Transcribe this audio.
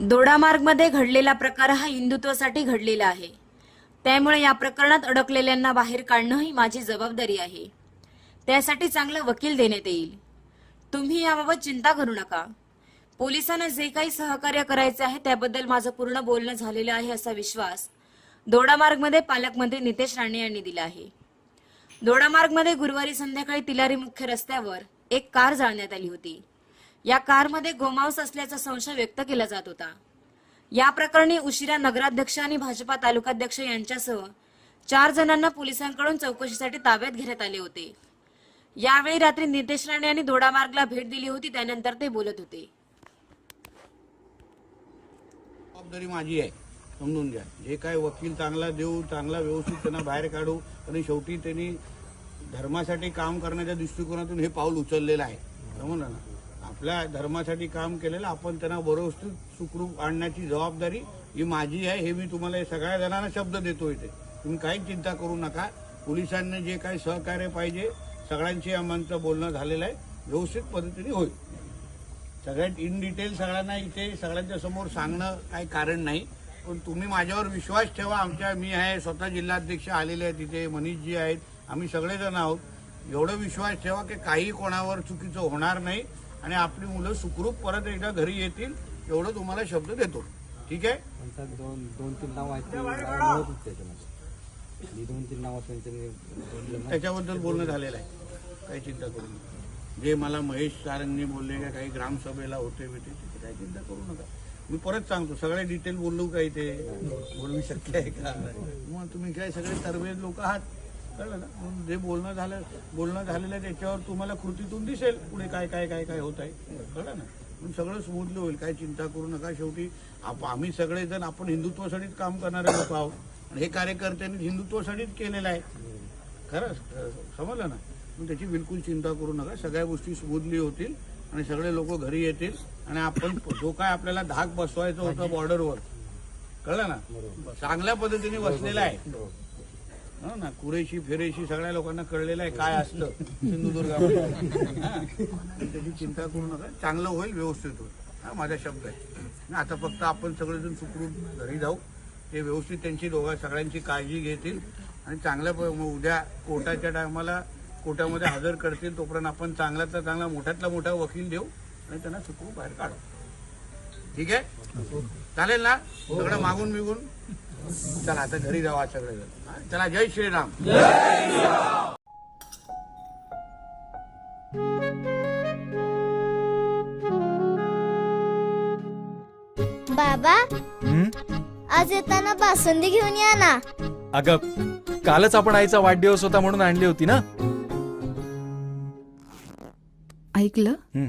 दोडामार्गमध्ये घडलेला प्रकार हा हिंदुत्वासाठी घडलेला आहे. त्यामुळे या प्रकरणात अडकलेल्यांना बाहेर काढणं ही माझी जबाबदारी आहे. त्यासाठी चांगला वकील देण्यात येईल. तुम्ही याबाबत चिंता करू नका. पोलिसांना जे काही सहकार्य करायचे आहे त्याबद्दल माझं पूर्ण बोलणं झालेलं आहे असा विश्वास दोडामार्गमध्ये पालकमंत्री नितेश राणे यांनी दिला आहे. दोडामार्गमध्ये गुरुवारी संध्याकाळी तिलारी मुख्य रस्त्यावर एक कार जाळण्यात आली होती. या कारमध्ये गोमांस असल्याचा संशय व्यक्त केला जात होता. या प्रकरणी उशिरा नगराध्यक्ष आणि भाजपा तालुकाध्यक्ष यांच्यासह चार जणांना पोलिसांकडून चौकशीसाठी ताब्यात घेण्यात आले होते. यावेळी रात्री नितेश राणे यांनी दोडामार्गला भेट दिली होती त्यानंतर ते बोलत होते. जबाबदारी माझी आहे समजून घ्या. जे काय वकील चांगला देऊ चांगला व्यवस्थित त्यांना बाहेर काढू आणि शेवटी त्यांनी धर्मासाठी काम करण्याच्या दृष्टिकोनातून हे पाऊल उचललेलं आहे. समजलं ना? आपल्या धर्मासाठी काम केलेलं आपण त्यांना बरोबर सुखरूप आणण्याची जबाबदारी ही माझी आहे हे मी तुम्हाला सगळ्या जणांना शब्द देतो इथे. तुम्ही काही चिंता करू नका. पोलिसांना जे काही सहकार्य पाहिजे सगळ्यांशी आमचं बोलणं झालेलं आहे व्यवस्थित पद्धतीने होईल. सगळ्यात इन डिटेल सगळ्यांना इथे सगळ्यांच्या समोर सांगणं काही कारण नाही पण तुम्ही माझ्यावर विश्वास ठेवा. आमच्या मी आहे स्वतः जिल्हाध्यक्ष आलेले आहेत तिथे मनीषजी आहेत आम्ही सगळेजण आहोत. एवढं विश्वास ठेवा की काही कोणावर चुकीचं होणार नाही. आणि आपली मुलं सुखरूप परत एकदा घरी येतील एवढं तुम्हाला शब्द देतो. ठीक आहे? दोन दोन तीन नाव आहेत. ते दोन तीन नावं. त्याच्याबद्दल बोलणं झालेलं आहे. काही चिंता करू नका. जे मला महेश सारंगनी बोलले का काही ग्रामसभेला होते बिते तिथे काही चिंता करू नका. मी परत सांगतो सगळे डिटेल बोललो का इथे? बोलू शक्य आहे का? मग तुम्ही काय सगळे तरवेद लोक आहात. कळलं ना? म्हणून जे बोलणं झालं बोलणं झालेलं आहे त्याच्यावर तुम्हाला कृतीतून दिसेल पुढे काय काय काय काय होत आहे. कळलं ना? म्हणून सगळं स्मूथली होईल. काय चिंता करू नका. शेवटी आप- आम्ही सगळेजण आपण हिंदुत्वासाठीच काम करणारे लोक आहोत. आणि हे कार्यकर्त्यांनी हिंदुत्वासाठीच केलेलं आहे. खरंच समजलं ना? मग त्याची बिलकुल चिंता करू नका. सगळ्या गोष्टी स्मूथली होतील आणि सगळे लोक घरी येतील आणि आपण जो काय आपल्याला धाक बसवायचं होतं बॉर्डरवर. कळलं ना? चांगल्या पद्धतीने बसलेला आहे. हो ना कुरेशी फिरेशी सगळ्या लोकांना कळलेलं आहे काय असतं. सिंधुदुर्गामध्ये त्याची चिंता करू नका. चांगलं होईल व्यवस्थित होईल. हा माझा शब्द आहे. आणि आता फक्त आपण सगळेजण सुखरूप घरी जाऊ. ते व्यवस्थित त्यांची दोघा सगळ्यांची काळजी घेतील. आणि चांगल्या प- मग उद्या कोर्टाच्या टायमाला कोर्टामध्ये हजर करतील तोपर्यंत आपण चांगल्यातला चांगला मोठ्यातला मोठा वकील देऊ. आणि त्यांना सुखरूप बाहेर काढू. ठीक आहे? चालेल ना? सगळं मागून बिगून चला आता घरी सगळेजण हा? चला जय श्रीराम. बाबा आज येताना बासुंदी घेऊन या ना. अगं कालच आपण आईचा वाढदिवस होता म्हणून आणली होती ना? ऐकलं? हं.